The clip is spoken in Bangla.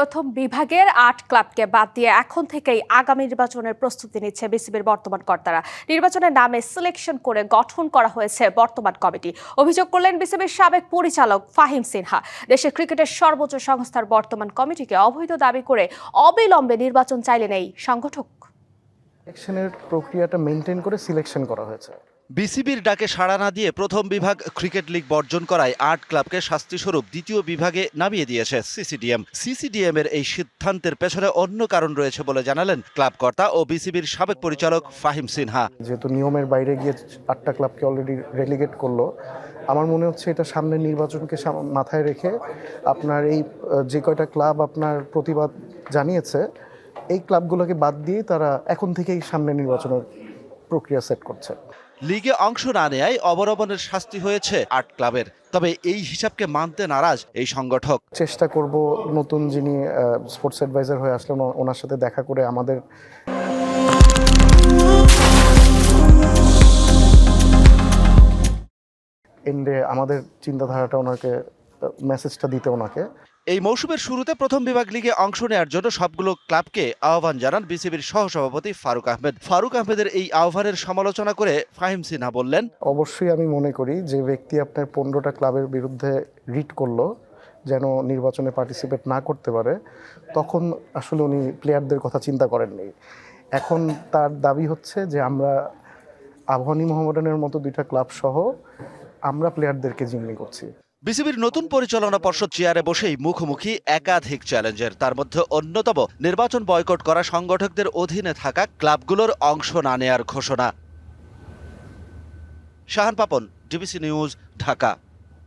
প্রথম বিভাগের আট ক্লাবকে বাদ দিয়ে এখন থেকেই আগামী নির্বাচনের প্রস্তুতি নিচ্ছে বিসিবির বর্তমান কর্তারা। নির্বাচনের নামে সিলেকশন করে গঠন করা হয়েছে বর্তমান কমিটি। অভিযোগ করলেন বিসিবির সাবেক পরিচালক ফাহিম সিনহা। দেশের ক্রিকেটের সর্বোচ্চ সংস্থার বর্তমান কমিটিকে অবৈধ দাবি করে অবিলম্বে নির্বাচন চাইলেন এই সংগঠক। সিলেকশনের প্রক্রিয়াটা মেনটেন করে সিলেকশন করা হয়েছে। বিসিবির ডাকে সাড়া না দিয়ে প্রথম বিভাগ ক্রিকেট লিগ বর্জন করায় আট ক্লাবকে শাস্তিস্বরূপ দ্বিতীয় বিভাগে নামিয়ে দিয়েছে সিসিডিএম। সিসিডিএম এর এই সিদ্ধান্তের পেছনে অন্য কারণ রয়েছে বলে জানালেন ক্লাব কর্তা ও বিসিবির সাবেক পরিচালক ফাহিম সিনহা। যেহেতু নিয়মের বাইরে গিয়ে আটটা ক্লাবকে অলরেডি রেলিগেট করল আমার মনে হচ্ছে এটা সামনের নির্বাচনকে মাথায় রেখে আপনার এই যে কয়টা ক্লাব আপনার প্রতিবাদ জানিয়েছে এই ক্লাবগুলোকে বাদ দিয়ে তারা এখন থেকেই সামনে নির্বাচনের প্রক্রিয়া সেট করছে। লিগে অংশ না নেয় অবলম্বনের শাস্তি হয়েছে আট ক্লাবের। তবে এই হিসাবকে মানতে নারাজ এই সংগঠক। চেষ্টা করব নতুন যিনি স্পোর্টস অ্যাডভাইজার হয়ে আসলেন ওনার সাথে দেখা করে আমাদের এন্ডে আমাদের চিন্তাধারাটা ওনাকে মেসেজটা দিতে ওনাকে। এই মৌসুমের শুরুতে প্রথম বিভাগ লিগে অংশ নেওয়ার জন্য সবগুলো ক্লাবকে আহ্বান জানান বিসিবির সহসভাপতি ফারুক আহমেদ। ফারুক আহমেদের এই আহ্বানের সমালোচনা করে ফাহিম সিনহা বললেন অবশ্যই আমি মনে করি যে ব্যক্তি আপনার পনেরোটা ক্লাবের বিরুদ্ধে রিট করল যেন নির্বাচনে পার্টিসিপেট না করতে পারে তখন আসলে উনি প্লেয়ারদের কথা চিন্তা করেননি। এখন তার দাবি হচ্ছে যে আমরা আবহানী মোহামেডানের মতো দুইটা ক্লাব সহ আমরা প্লেয়ারদেরকে জিম্মি করছি। বিসিবির নতুন পরিচালনা পর্ষদ চেয়ারে বসেই মুখোমুখি একাধিক চ্যালেঞ্জের। তার মধ্যে অন্যতম, নির্বাচন বয়কট করা সংগঠকদের অধীনে থাকা ক্লাবগুলোর অংশ না নেয়ার ঘোষণা। Shahan Papon, DBC news, Dhaka.